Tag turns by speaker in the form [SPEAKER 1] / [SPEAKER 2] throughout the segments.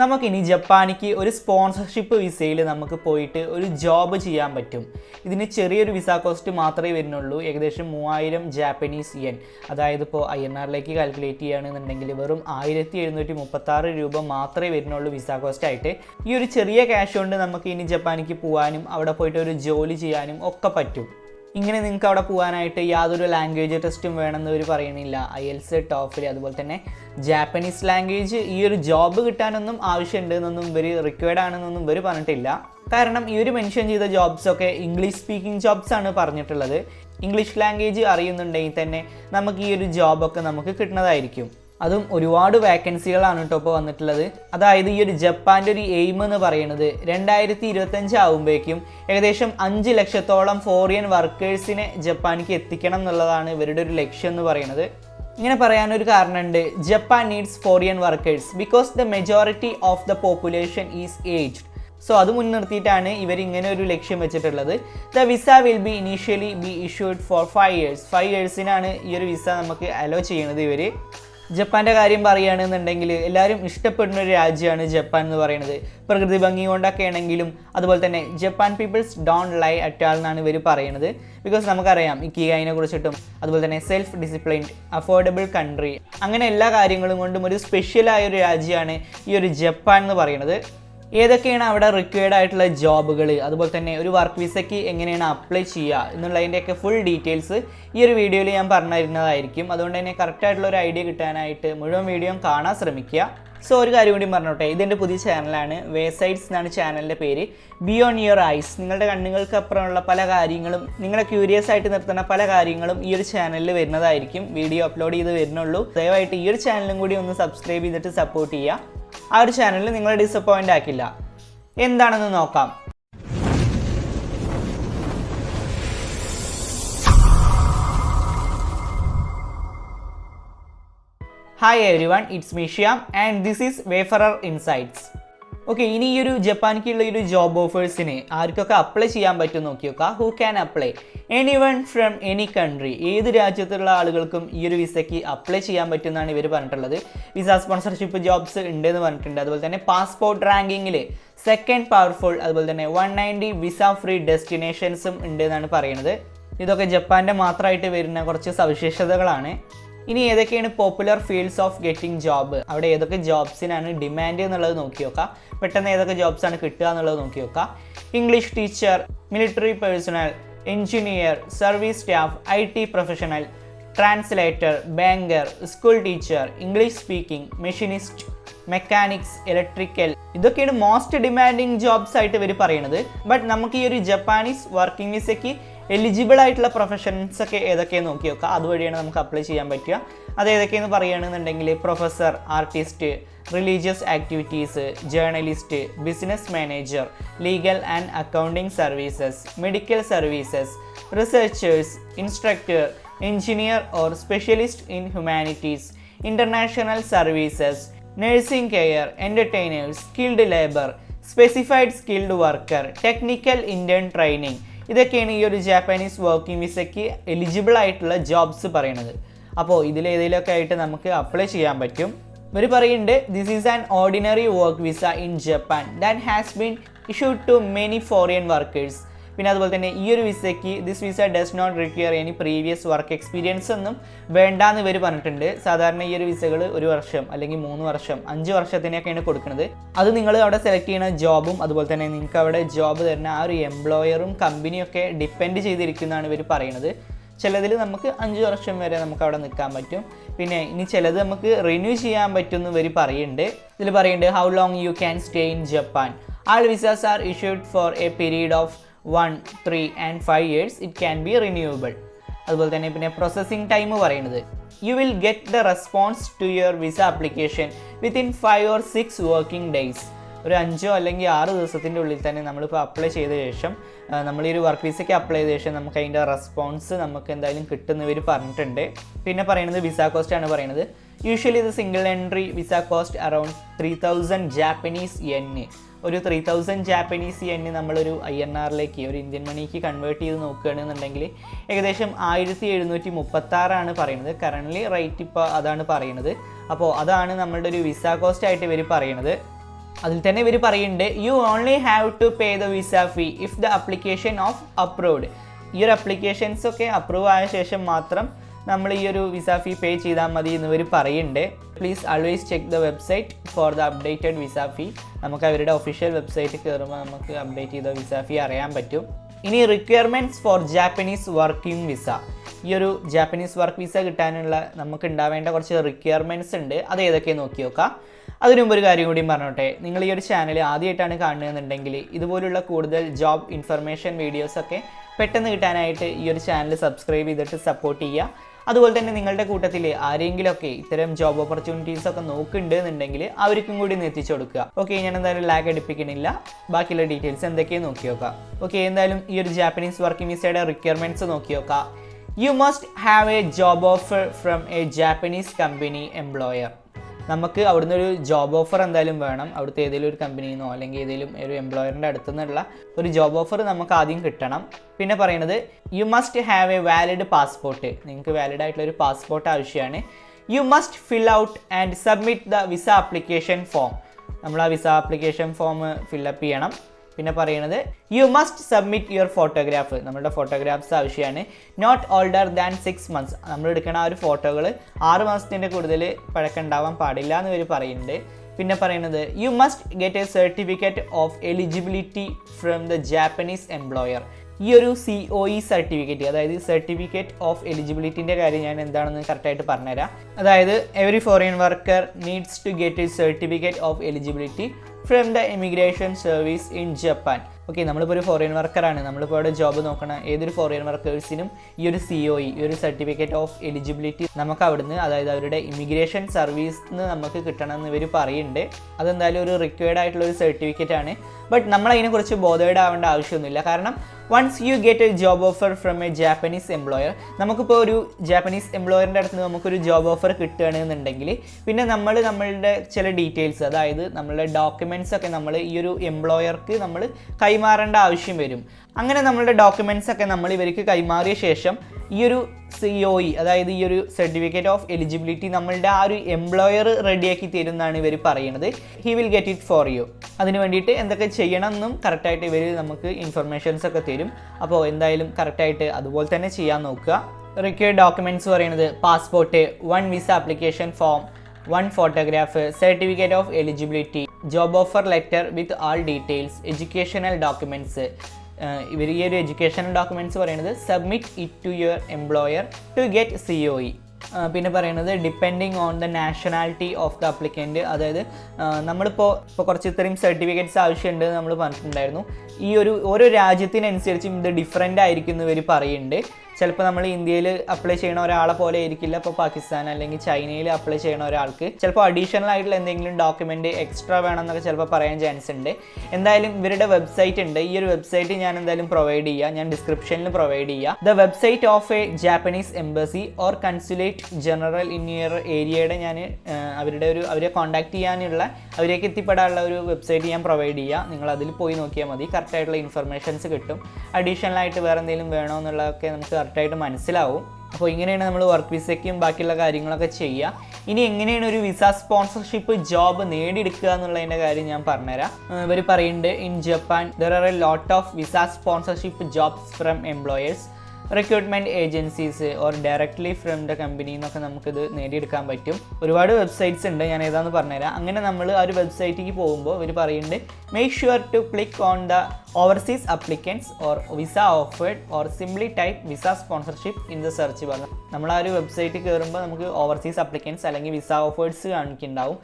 [SPEAKER 1] നമുക്കിനി ജപ്പാനിക്ക് ഒരു സ്പോൺസർഷിപ്പ് വിസയിൽ നമുക്ക് പോയിട്ട് ഒരു ജോബ് ചെയ്യാൻ പറ്റും. ഇതിന് ചെറിയൊരു വിസ കോസ്റ്റ് മാത്രമേ വരുന്നുള്ളൂ. ഏകദേശം മൂവായിരം ജാപ്പനീസ് യെൻ അതായത് ഇപ്പോൾ ഐ എൻ ആറിലേക്ക് കാൽക്കുലേറ്റ് ചെയ്യുകയാണെന്നുണ്ടെങ്കിൽ വെറും ആയിരത്തി എഴുന്നൂറ്റി മുപ്പത്താറ് രൂപ മാത്രമേ വരുന്നുള്ളൂ വിസ കോസ്റ്റ് ആയിട്ട്. ഈ ഒരു ചെറിയ ക്യാഷ് കൊണ്ട് നമുക്ക് ഇനി ജപ്പാനിക്ക് പോകാനും അവിടെ പോയിട്ട് ഒരു ജോലി ചെയ്യാനും ഒക്കെ പറ്റും. ഇങ്ങനെ നിങ്ങൾക്ക് അവിടെ പോകാനായിട്ട് യാതൊരു ലാംഗ്വേജ് ടെസ്റ്റും വേണമെന്ന് അവർ പറയണില്ല. ഐ എൽസ് ടോഫിൽ അതുപോലെ തന്നെ ജാപ്പനീസ് ലാംഗ്വേജ് ഈ ഒരു ജോബ് കിട്ടാനൊന്നും ആവശ്യമുണ്ട് എന്നൊന്നും ഇവർ റിക്വയർഡ് ആണെന്നൊന്നും ഇവർ പറഞ്ഞിട്ടില്ല. കാരണം ഈ ഒരു മെൻഷൻ ചെയ്ത ജോബ്സ് ഒക്കെ ഇംഗ്ലീഷ് സ്പീക്കിംഗ് ജോബ്സ് ആണ് പറഞ്ഞിട്ടുള്ളത്. ഇംഗ്ലീഷ് ലാംഗ്വേജ് അറിയുന്നുണ്ടെങ്കിൽ തന്നെ നമുക്ക് ഈ ഒരു ജോബൊക്കെ നമുക്ക് കിട്ടുന്നതായിരിക്കും. അതും ഒരുപാട് വേക്കൻസികളാണ് കേട്ടോ ഇപ്പോൾ വന്നിട്ടുള്ളത്. അതായത് ഈ ഒരു ജപ്പാന്റെ ഒരു എയിം എന്ന് പറയുന്നത് രണ്ടായിരത്തി ഇരുപത്തഞ്ച് ആകുമ്പോഴേക്കും ഏകദേശം അഞ്ച് ലക്ഷത്തോളം ഫോറിയൻ വർക്കേഴ്സിനെ ജപ്പാനിക്ക് എത്തിക്കണം എന്നുള്ളതാണ് ഇവരുടെ ഒരു ലക്ഷ്യം എന്ന് പറയുന്നത്. ഇങ്ങനെ പറയാനൊരു കാരണമുണ്ട് Japan needs foreign workers because the majority of the population is aged so അത് മുൻനിർത്തിയിട്ടാണ് ഇവർ ഇങ്ങനെ ഒരു ലക്ഷ്യം വെച്ചിട്ടുള്ളത്. The visa will be initially be issued for five years five ഇയേഴ്സിനാണ് ഈ ഒരു വിസ നമുക്ക് അലോ ചെയ്യുന്നത് ഇവർ ജപ്പാന്റെ കാര്യം പറയുകയാണെന്നുണ്ടെങ്കിൽ എല്ലാവരും ഇഷ്ടപ്പെടുന്ന ഒരു രാജ്യമാണ് ജപ്പാൻ എന്ന് പറയുന്നത്. പ്രകൃതി ഭംഗി കൊണ്ടൊക്കെ ആണെങ്കിലും അതുപോലെ തന്നെ Japan peoples don't lie at all എന്നാണ് ഇവർ പറയുന്നത്. ബിക്കോസ് നമുക്കറിയാം ഇക്കിഗായിനെ കുറിച്ചിട്ടും അതുപോലെ തന്നെ സെൽഫ് ഡിസിപ്ലിൻഡ് അഫോർഡബിൾ കൺട്രി അങ്ങനെ എല്ലാ കാര്യങ്ങളും കൊണ്ടും ഒരു സ്പെഷ്യലായ ഒരു രാജ്യമാണ് ഈ ഒരു ജപ്പാൻ എന്ന് പറയുന്നത്. ഏതൊക്കെയാണ് അവിടെ റിക്വയർഡ് ആയിട്ടുള്ള ജോബുകൾ അതുപോലെ തന്നെ ഒരു വർക്ക് വിസയ്ക്ക് എങ്ങനെയാണ് അപ്ലൈ ചെയ്യുക എന്നുള്ളതിന്റെയൊക്കെ ഫുൾ ഡീറ്റെയിൽസ് ഈ ഒരു വീഡിയോയിൽ ഞാൻ പറഞ്ഞിരുന്നതായിരിക്കും. അതുകൊണ്ട് തന്നെ കറക്റ്റായിട്ടുള്ള ഒരു ഐഡിയ കിട്ടാനായിട്ട് മുഴുവൻ വീഡിയോയും കാണാൻ ശ്രമിക്കുക. സോ ഒരു കാര്യം കൂടി പറഞ്ഞോട്ടെ. ഇതെന്റെ പുതിയ ചാനലാണ് വേ സൈഡ്സ് എന്നാണ് ചാനലിന്റെ പേര്. ബിയോൺ യുവർ ഐസ് നിങ്ങളുടെ കണ്ണുകൾക്ക് അപ്പുറമുള്ള പല കാര്യങ്ങളും നിങ്ങളെ ക്യൂരിയസ് ആയിട്ട് നിർത്തുന്ന പല കാര്യങ്ങളും ഈ ഒരു ചാനലിൽ വരുന്നതായിരിക്കും. വീഡിയോ അപ്ലോഡ് ചെയ്ത് വരുന്നുള്ളൂ. ദയവായിട്ട് ഈ ഒരു ചാനലും കൂടി ഒന്ന് സബ്സ്ക്രൈബ് ചെയ്തിട്ട് സപ്പോർട്ട് ചെയ്യുക. ആ ഒരു ചാനലിൽ നിങ്ങളെ ഡിസപ്പോയിന്റ് ആക്കില്ല. എന്താണെന്ന് നോക്കാം. Hi everyone it's Mishyam and this is Wayfarer Insights okay ഇനി ഈ ഒരു ജപ്പാനിക്കുള്ള ഒരു ജോബ് ഓഫേഴ്സിന് ആർക്കൊക്കെ അപ്ലൈ ചെയ്യാൻ പറ്റും നോക്കി നോക്കാം. Who can apply anyone from any country ഏത് രാജ്യത്തുള്ള ആളുകൾക്കും ഈ ഒരു വിസയ്ക്ക് അപ്ലൈ ചെയ്യാൻ പറ്റുമെന്നാണ് ഇവർ പറഞ്ഞിട്ടുള്ളത്. വിസ സ്പോൺസർഷിപ്പ് ജോബ്സ് ഉണ്ടെന്ന് പറഞ്ഞിട്ടുണ്ട്. അതുപോലെ തന്നെ പാസ്പോർട്ട് റാങ്കിങ്ങിൽ സെക്കൻഡ് പവർഫുൾ അതുപോലെ തന്നെ വൺ നയന്റി വിസ ഫ്രീ ഡെസ്റ്റിനേഷൻസും ഉണ്ട് എന്നാണ് പറയുന്നത്. ഇതൊക്കെ ജപ്പാന്റെ മാത്രമായിട്ട് വരുന്ന കുറച്ച് സവിശേഷതകളാണ്. ഇനി ഏതൊക്കെയാണ് popular fields of getting job അവിടെ ഏതൊക്കെ ജോബ്സിനാണ് ഡിമാൻഡ് എന്നുള്ളത് നോക്കി നോക്കാം. പെട്ടെന്ന് ഏതൊക്കെ ജോബ്സാണ് കിട്ടുക എന്നുള്ളത് നോക്കി നോക്കാം. English teacher military personnel engineer service staff I T professional translator banker school teacher English speaking machinist mechanics electrical ഇതൊക്കെയാണ് മോസ്റ്റ് ഡിമാൻഡിങ് ജോബ്സ് ആയിട്ട് ഇവർ പറയുന്നത് ബട്ട് നമുക്ക് ഈ ഒരു ജപ്പാനീസ് വർക്കിംഗ് വിസയ്ക്ക് എലിജിബിൾ ആയിട്ടുള്ള പ്രൊഫഷൻസ് ഒക്കെ ഏതൊക്കെയെന്ന് നോക്കി നോക്കുക അതുവഴിയാണ് നമുക്ക് അപ്ലൈ ചെയ്യാൻ പറ്റുക. അത് ഏതൊക്കെയെന്ന് പറയുകയാണെന്നുണ്ടെങ്കിൽ professor artist religious activities journalist business manager legal and accounting services medical services researchers instructor engineer or specialist in humanities international services nursing care entertainers skilled labour specified skilled worker technical Indian training ഇതൊക്കെയാണ് ഈ ഒരു Japanese working വിസയ്ക്ക് eligible ആയിട്ടുള്ള jobs പറയുന്നത് അപ്പോൾ ഇതിലേതെങ്കിലുമൊക്കെ ആയിട്ട് നമുക്ക് apply ചെയ്യാൻ പറ്റും. ഇവർ പറയുന്നുണ്ട് this is an ordinary work visa in Japan that has been issued to many foreign workers പിന്നെ അതുപോലെ തന്നെ ഈ ഒരു വിസയ്ക്ക് this visa does not require any previous work experience ഒന്നും വേണ്ടാന്ന് ഇവർ പറഞ്ഞിട്ടുണ്ട്. സാധാരണ ഈ ഒരു വിസകൾ ഒരു വർഷം അല്ലെങ്കിൽ മൂന്ന് വർഷം അഞ്ച് വർഷത്തിനൊക്കെയാണ് കൊടുക്കുന്നത്. അത് നിങ്ങൾ അവിടെ സെലക്ട് ചെയ്യുന്ന ജോബും അതുപോലെ തന്നെ നിങ്ങൾക്ക് അവിടെ ജോബ് തരുന്ന ആ ഒരു എംപ്ലോയറും കമ്പനിയൊക്കെ ഡിപ്പെൻഡ് ചെയ്തിരിക്കുന്നതാണ് ഇവർ പറയുന്നത്. ചിലതിൽ നമുക്ക് അഞ്ച് വർഷം വരെ നമുക്ക് അവിടെ നിൽക്കാൻ പറ്റും. പിന്നെ ഇനി ചിലത് നമുക്ക് റിന്യൂ ചെയ്യാൻ പറ്റും എന്ന് ഇവർ പറയുന്നുണ്ട്. ഇതിൽ പറയുന്നുണ്ട് how long you can stay in Japan all visas are issued for a period of one three and five years it can be renewable അതുപോലെ തന്നെ പിന്നെ പ്രോസസ്സിംഗ് ടൈം പറയുന്നത്. You will get the response to your visa application within five or six working days ഒരു അഞ്ചോ അല്ലെങ്കിൽ ആറ് ദിവസത്തിന്റെ ഉള്ളിൽ തന്നെ നമ്മളിപ്പോൾ അപ്ലൈ ചെയ്ത ശേഷം നമ്മൾ ഈ ഒരു വർക്ക് വിസയ്ക്ക് അപ്ലൈ ചെയ്ത ശേഷം നമുക്ക് അതിന്റെ റെസ്പോൺസ് നമുക്ക് എന്തായാലും കിട്ടുന്നവർ പറഞ്ഞിട്ടുണ്ട്. പിന്നെ പറയുന്നത് വിസ കോസ്റ്റ് ആണ് പറയുന്നത്. യൂഷ്വലി ഇത് single entry visa cost around three thousand Japanese യെന്ന് ഒരു ത്രീ തൗസൻഡ് ജാപ്പനീസ് എൻ നമ്മളൊരു ഐ എൻ ആറിലേക്ക് ഒരു ഇന്ത്യൻ മണിക്ക് കൺവേർട്ട് ചെയ്ത് നോക്കുകയാണെന്നുണ്ടെങ്കിൽ ഏകദേശം ആയിരത്തി എഴുന്നൂറ്റി മുപ്പത്താറാണ് പറയുന്നത്. കറന്റ്ലി റേറ്റ് ഇപ്പോൾ അതാണ് പറയുന്നത്. അപ്പോൾ അതാണ് നമ്മളുടെ ഒരു വിസ കോസ്റ്റ് ആയിട്ട് ഇവർ പറയുന്നത്. അതിൽ തന്നെ ഇവർ പറയുന്നുണ്ട് you only have to pay the visa fee if the application of approved ഈ ഒരു അപ്ലിക്കേഷൻസ് ഒക്കെ അപ്രൂവ് ആയ ശേഷം മാത്രം നമ്മൾ ഈ ഒരു വിസ ഫീ പേ ചെയ്താൽ മതി എന്ന് ഇവർ പറയുന്നുണ്ട്. Please always check the website for the updated visa fee നമുക്ക് അവരുടെ ഒഫീഷ്യൽ വെബ്സൈറ്റ് കയറുമ്പോൾ നമുക്ക് അപ്ഡേറ്റ് ചെയ്ത വിസ ഫീ അറിയാൻ പറ്റും. ഇനി requirements for Japanese working visa ഈ ഒരു ജാപ്പനീസ് വർക്ക് വിസ കിട്ടാനുള്ള നമുക്ക് ഉണ്ടാവേണ്ട കുറച്ച് റിക്വയർമെന്റ്സ് ഉണ്ട്. അത് ഏതൊക്കെ നോക്കി നോക്കാം. അതിനു മുമ്പ് ഒരു കാര്യം കൂടി പറഞ്ഞോട്ടെ. നിങ്ങൾ ഈ ഒരു ചാനൽ ആദ്യമായിട്ടാണ് കാണുന്നതെന്നുണ്ടെങ്കിൽ ഇതുപോലുള്ള കൂടുതൽ ജോബ് ഇൻഫർമേഷൻ വീഡിയോസൊക്കെ പെട്ടെന്ന് കിട്ടാനായിട്ട് ഈ ഒരു ചാനൽ സബ്സ്ക്രൈബ് ചെയ്തിട്ട് സപ്പോർട്ട് ചെയ്യുക. അതുപോലെ തന്നെ നിങ്ങളുടെ കൂട്ടത്തിൽ ആരെങ്കിലുമൊക്കെ ഇത്തരം ജോബ് ഓപ്പർച്യൂണിറ്റീസ് ഒക്കെ നോക്കുന്നുണ്ട് എന്നുണ്ടെങ്കിൽ അവർക്കും കൂടി ഒന്ന് എത്തിച്ചു കൊടുക്കുക. ഓക്കെ ഞാൻ എന്തായാലും ലാഗ് അടിപ്പിക്കണില്ല ബാക്കിയുള്ള ഡീറ്റെയിൽസ് എന്തൊക്കെയാണ് നോക്കി നോക്കാം. ഓക്കെ എന്തായാലും ഈ ഒരു ജാപ്പനീസ് വർക്കിംഗ് വിസയുടെ റിക്വയർമെന്റ്സ് നോക്കി നോക്കാം. You must have a job offer from a Japanese company employer നമുക്ക് അവിടുന്ന് ഒരു ജോബ് ഓഫർ എന്തായാലും വേണം. അവിടുത്തെ ഏതെങ്കിലും ഒരു കമ്പനിയിൽ നിന്നോ അല്ലെങ്കിൽ ഏതെങ്കിലും ഒരു എംപ്ലോയറിന്റെ അടുത്തു നിന്നുള്ള ഒരു ജോബ് ഓഫർ നമുക്ക് ആദ്യം കിട്ടണം. പിന്നെ പറയുന്നത് you must have a valid passport നിങ്ങൾക്ക് വാലിഡ് ആയിട്ടുള്ള ഒരു പാസ്പോർട്ട് ആവശ്യമാണ് you must fill out and submit the visa application form നമ്മൾ ആ visa application form fill up ചെയ്യണം. പിന്നെ പറയുന്നത് you must submit your photograph നമ്മളുടെ ഫോട്ടോഗ്രാഫ്സ് ആവശ്യമാണ് not older than six months നമ്മൾ എടുക്കുന്ന ആ ഒരു ഫോട്ടോകൾ ആറ് മാസത്തിന്റെ കൂടുതൽ പഴക്കം ഉണ്ടാവാൻ പാടില്ല എന്ന് ഇവർ പറയുന്നുണ്ട്. പിന്നെ പറയുന്നത് you must get a certificate of eligibility from the Japanese employer ഈ ഒരു സി ഒ ഇ സർട്ടിഫിക്കറ്റ് അതായത് സർട്ടിഫിക്കറ്റ് ഓഫ് എലിജിബിലിറ്റിന്റെ കാര്യം ഞാൻ എന്താണെന്ന് കറക്റ്റായിട്ട് പറഞ്ഞുതരാം. അതായത് every foreign worker needs to get a certificate of eligibility from the immigration service in Japan okay നമ്മളിപ്പോൾ ഒരു ഫോറിൻ വർക്കറാണ് നമ്മളിപ്പോൾ അവിടെ ജോബ് നോക്കണ ഏതൊരു ഫോറിൻ വർക്കേഴ്സിനും ഈ ഒരു സി ഒ ഇ ഈ ഒരു സർട്ടിഫിക്കറ്റ് ഓഫ് എലിജിബിലിറ്റി നമുക്ക് അവിടുന്ന് അതായത് അവരുടെ ഇമിഗ്രേഷൻ സർവീസ് നിന്ന് നമുക്ക് കിട്ടണം എന്ന് ഇവർ പറയുന്നുണ്ട്. അതെന്തായാലും ഒരു റിക്വയർഡ് ആയിട്ടുള്ള ഒരു സർട്ടിഫിക്കറ്റ് ആണ്. ബട്ട് നമ്മളതിനെക്കുറിച്ച് ബോധേഡ് ആവേണ്ട ആവശ്യമൊന്നുമില്ല. കാരണം once you get a job offer from a Japanese employer നമുക്കിപ്പോൾ ഒരു ജാപ്പനീസ് എംപ്ലോയറിന്റെ അടുത്ത് നമുക്കൊരു ജോബ് ഓഫർ കിട്ടുകയാണെന്നുണ്ടെങ്കിൽ പിന്നെ നമ്മൾ നമ്മളുടെ ചില ഡീറ്റെയിൽസ് അതായത് നമ്മളുടെ ഡോക്യുമെന്റ്സ് ഒക്കെ നമ്മൾ ഈ ഒരു എംപ്ലോയർക്ക് നമ്മൾ കൈമാറേണ്ട ആവശ്യം വരും. അങ്ങനെ നമ്മളുടെ ഡോക്യുമെന്റ്സ് ഒക്കെ നമ്മൾ ഇവർക്ക് കൈമാറിയ ശേഷം ഈ ഒരു സി ഒ ഇ അതായത് ഈ ഒരു സർട്ടിഫിക്കറ്റ് ഓഫ് എലിജിബിലിറ്റി നമ്മളുടെ ആ ഒരു എംപ്ലോയർ റെഡിയാക്കി തരുമെന്നാണ് ഇവർ പറയുന്നത് he will get it for you അതിന് വേണ്ടിയിട്ട് എന്തൊക്കെ ചെയ്യണം എന്നും കറക്റ്റായിട്ട് ഇവർ നമുക്ക് ഇൻഫർമേഷൻസ് ഒക്കെ തരും. അപ്പോൾ എന്തായാലും കറക്റ്റായിട്ട് അതുപോലെ തന്നെ ചെയ്യാൻ നോക്കുക. റിക്വയർഡ് ഡോക്യുമെന്റ്സ് പറയുന്നത് passport one visa application form one photograph certificate of eligibility job offer letter with all details educational documents ഇവർ ഈ ഒരു എഡ്യൂക്കേഷണൽ ഡോക്യുമെന്റ്സ് പറയുന്നത് submit it to your employer to get C O E പിന്നെ പറയുന്നത് depending on the nationality of the applicant അതായത് നമ്മളിപ്പോൾ ഇപ്പോൾ കുറച്ച് ഇത്രയും സർട്ടിഫിക്കറ്റ്സ് ആവശ്യമുണ്ട് നമ്മൾ പറഞ്ഞിട്ടുണ്ടായിരുന്നു. ഈ ഒരു ഓരോ രാജ്യത്തിനനുസരിച്ചും ഇത് ഡിഫറെന്റ് ആയിരിക്കും എന്ന് ഇവർ പറയുന്നുണ്ട്. ചിലപ്പോൾ നമ്മൾ ഇന്ത്യയിൽ അപ്ലൈ ചെയ്യണ ഒരാളെ പോലെ ആയിരിക്കില്ല. ഇപ്പോൾ പാകിസ്ഥാൻ അല്ലെങ്കിൽ ചൈനയിൽ അപ്ലൈ ചെയ്യണ ഒരാൾക്ക്. ചിലപ്പോൾ അഡീഷണൽ ആയിട്ടുള്ള എന്തെങ്കിലും ഡോക്യുമെന്റ് എക്സ്ട്രാ വേണമെന്നൊക്കെ ചിലപ്പോൾ പറയാൻ ചാൻസ് ഉണ്ട്. എന്തായാലും ഇവരുടെ വെബ്സൈറ്റ് ഉണ്ട്. ഈ ഒരു വെബ്സൈറ്റ് ഞാൻ എന്തായാലും പ്രൊവൈഡ് ചെയ്യുക ഞാൻ ഡിസ്ക്രിപ്ഷനിൽ പ്രൊവൈഡ് ചെയ്യുക the website of a Japanese embassy or consulate general in your ഏരിയയുടെ ഞാൻ അവരുടെ ഒരു അവരെ കോൺടാക്ട് ചെയ്യാനുള്ള അവരേക്ക് എത്തിപ്പെടാനുള്ള ഒരു വെബ്സൈറ്റ് ഞാൻ പ്രൊവൈഡ് ചെയ്യുക നിങ്ങൾ അതിൽ പോയി നോക്കിയാൽ മതി. കറക്റ്റായിട്ടുള്ള ഇൻഫർമേഷൻസ് കിട്ടും. അഡീഷണൽ ആയിട്ട് വേറെ എന്തെങ്കിലും വേണോ എന്നുള്ളതൊക്കെ നമുക്ക് കറക്റ്റായിട്ട് മനസ്സിലാവും. അപ്പോൾ ഇങ്ങനെയാണ് നമ്മൾ വർക്ക് വിസയ്ക്കും ബാക്കിയുള്ള കാര്യങ്ങളൊക്കെ ചെയ്യുക ഇനി എങ്ങനെയാണ് ഒരു വിസ സ്പോൺസർഷിപ്പ് ജോബ് നേടിയെടുക്കുക എന്നുള്ളതിന്റെ കാര്യം ഞാൻ പറഞ്ഞുതരാം. ഇവർ പറയുന്നുണ്ട് in Japan there are a lot of visa sponsorship jobs from employers recruitment agencies or directly from the company എന്നൊക്കെ നമുക്കിത് നേടിയെടുക്കാൻ പറ്റും. ഒരുപാട് വെബ്സൈറ്റ്സ് ഉണ്ട് ഞാൻ ഏതാന്ന് പറഞ്ഞുതരാം. അങ്ങനെ നമ്മൾ ആ ഒരു വെബ്സൈറ്റിലേക്ക് പോകുമ്പോൾ ഇവർ പറയുന്നുണ്ട് make sure to click on the overseas applicants or visa offered or simply type visa sponsorship in the search പറഞ്ഞു നമ്മൾ ആ ഒരു വെബ്സൈറ്റ് കയറുമ്പോൾ നമുക്ക് ഓവർസീസ് അപ്ലിക്കൻസ് അല്ലെങ്കിൽ വിസ ഓഫേഡ്സ് കാണിക്കുന്നുണ്ടാവും.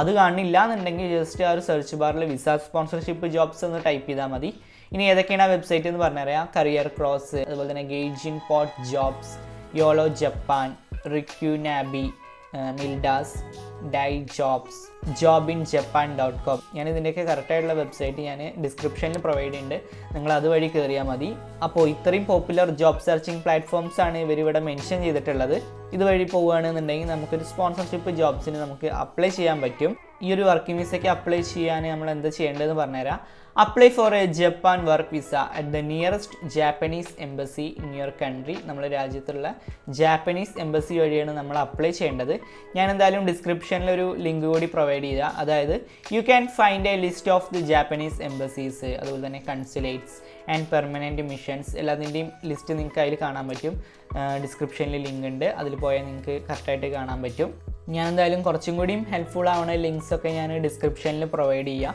[SPEAKER 1] അത് കാണില്ല എന്നുണ്ടെങ്കിൽ ജസ്റ്റ് ആ ഒരു സെർച്ച് ബാറിൽ വിസ സ്പോൺസർഷിപ്പ് ജോബ്സ് ഒന്ന് ടൈപ്പ് ചെയ്താൽ മതി. ഇനി ഏതൊക്കെയാണ് ആ വെബ്സൈറ്റ് എന്ന് പറഞ്ഞറിയാം? കരിയർ ക്രോസ് അതുപോലെ തന്നെ GaijinPot jobs YOLO Japan Rikunabi മിൽഡാസ് Daijobs job in Japan dot com ഞാൻ ഇതിന്റെയൊക്കെ കറക്റ്റായിട്ടുള്ള വെബ്സൈറ്റ് ഞാൻ ഡിസ്ക്രിപ്ഷനിൽ പ്രൊവൈഡ് ചെയ്യുന്നുണ്ട്. നിങ്ങൾ അതുവഴി കയറിയാൽ മതി. അപ്പോൾ ഇത്രയും പോപ്പുലർ ജോബ് സെർച്ചിങ് പ്ലാറ്റ്ഫോംസ് ആണ് ഇവർ ഇവിടെ മെൻഷൻ ചെയ്തിട്ടുള്ളത്. ഇതുവഴി പോവുകയാണെന്നുണ്ടെങ്കിൽ നമുക്കൊരു സ്പോൺസർഷിപ്പ് ജോബ്സിന് നമുക്ക് അപ്ലൈ ചെയ്യാൻ പറ്റും. ഈ ഒരു വർക്കിംഗ് വിസയ്ക്ക് അപ്ലൈ ചെയ്യാൻ നമ്മൾ എന്താ ചെയ്യേണ്ടതെന്ന് പറഞ്ഞുതരാം. Apply for a Japan work visa at the nearest Japanese embassy in your country നമ്മുടെ രാജ്യത്തുള്ള ജാപ്പനീസ് എംബസി വഴിയാണ് നമ്മൾ അപ്ലൈ ചെയ്യേണ്ടത്. ഞാൻ എന്തായാലും ഡിസ്ക്രിപ്ഷനിൽ ഒരു ലിങ്ക് കൂടി പ്രൊവൈഡ് ചെയ്യുക അതായത് you can find a list of the Japanese embassies അതുപോലെ തന്നെ കൺസുലേറ്റ്സ് ആൻഡ് പെർമനന്റ് മിഷൻസ് എല്ലാത്തിന്റെയും ലിസ്റ്റ് നിങ്ങൾക്ക് അതിൽ കാണാൻ പറ്റും. ഡിസ്ക്രിപ്ഷനിൽ ലിങ്ക് ഉണ്ട്. അതിൽ പോയാൽ നിങ്ങൾക്ക് കറക്റ്റായിട്ട് കാണാൻ പറ്റും. ഞാൻ എന്തായാലും കുറച്ചും കൂടിയും ഹെൽപ്ഫുൾ ആവണ ലിങ്ക്സ് ഒക്കെ ഞാൻ ഡിസ്ക്രിപ്ഷനിൽ പ്രൊവൈഡ് ചെയ്യാം.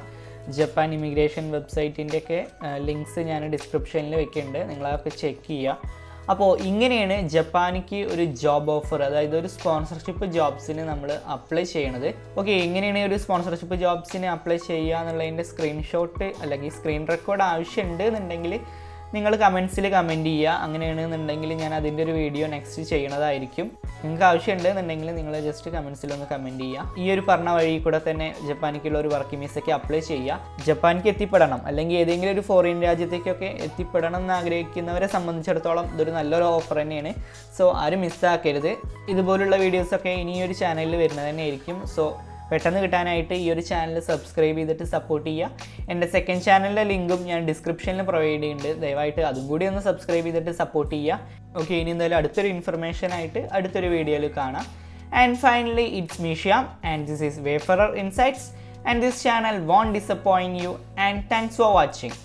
[SPEAKER 1] ജപ്പാൻ ഇമിഗ്രേഷൻ വെബ്സൈറ്റിന്റെ ഒക്കെ ലിങ്ക്സ് ഞാൻ ഡിസ്ക്രിപ്ഷനിൽ വെക്കുന്നുണ്ട്. നിങ്ങളതൊക്കെ ചെക്ക് ചെയ്യുക. അപ്പോൾ ഇങ്ങനെയാണ് ജപ്പാനിക്ക് ഒരു ജോബ് ഓഫർ അതായത് ഒരു സ്പോൺസർഷിപ്പ് ജോബ്സിന് നമ്മൾ അപ്ലൈ ചെയ്യണത്. ഓക്കെ എങ്ങനെയാണ് ഒരു സ്പോൺസർഷിപ്പ് ജോബ്സിന് അപ്ലൈ ചെയ്യുക എന്നുള്ളതിന്റെ സ്ക്രീൻഷോട്ട് അല്ലെങ്കിൽ സ്ക്രീൻ റെക്കോർഡ് ആവശ്യമുണ്ട് എന്നുണ്ടെങ്കിൽ നിങ്ങൾ കമൻസിൽ കമന്റ് ചെയ്യുക. അങ്ങനെയാണെന്നുണ്ടെങ്കിൽ ഞാൻ അതിന്റെ ഒരു വീഡിയോ നെക്സ്റ്റ് ചെയ്യണതായിരിക്കും. നിങ്ങൾക്ക് ആവശ്യമുണ്ടെന്നുണ്ടെങ്കിൽ നിങ്ങൾ ജസ്റ്റ് കമൻസിലൊന്ന് കമന്റ് ചെയ്യുക. ഈ ഒരു പറഞ്ഞ വഴി കൂടെ തന്നെ ജപ്പാനിക്കുള്ള ഒരു വർക്കിംഗ് വിസയ്ക്ക് അപ്ലൈ ചെയ്യുക. ജപ്പാനിക്ക് എത്തിപ്പെടണം. അല്ലെങ്കിൽ ഏതെങ്കിലും ഒരു ഫോറിൻ രാജ്യത്തേക്കൊക്കെ എത്തിപ്പെടണം എന്ന് ആഗ്രഹിക്കുന്നവരെ സംബന്ധിച്ചിടത്തോളം ഇതൊരു നല്ലൊരു ഓഫർ തന്നെയാണ്. സോ ആരും മിസ്സാക്കരുത് ഇതുപോലുള്ള വീഡിയോസൊക്കെ ഇനി ഒരു ചാനലിൽ വരുന്നത് തന്നെയായിരിക്കും. സോ പെട്ടെന്ന് കിട്ടാനായിട്ട് ഈ ഒരു ചാനൽ സബ്സ്ക്രൈബ് ചെയ്തിട്ട് സപ്പോർട്ട് ചെയ്യുക. എന്റെ സെക്കൻഡ് ചാനലിന്റെ ലിങ്കും ഞാൻ ഡിസ്ക്രിപ്ഷനിൽ പ്രൊവൈഡ് ചെയ്യുന്നുണ്ട്. ദയവായിട്ട് അതും കൂടി ഒന്ന് സബ്സ്ക്രൈബ് ചെയ്തിട്ട് സപ്പോർട്ട് ചെയ്യുക. ഓക്കെ ഇനി എന്തായാലും അടുത്തൊരു ഇൻഫർമേഷൻ ആയിട്ട് അടുത്തൊരു വീഡിയോയിൽ കാണാം. And finally it's Mishyam and this is Wayfarer Insights and this channel won't disappoint you and thanks for watching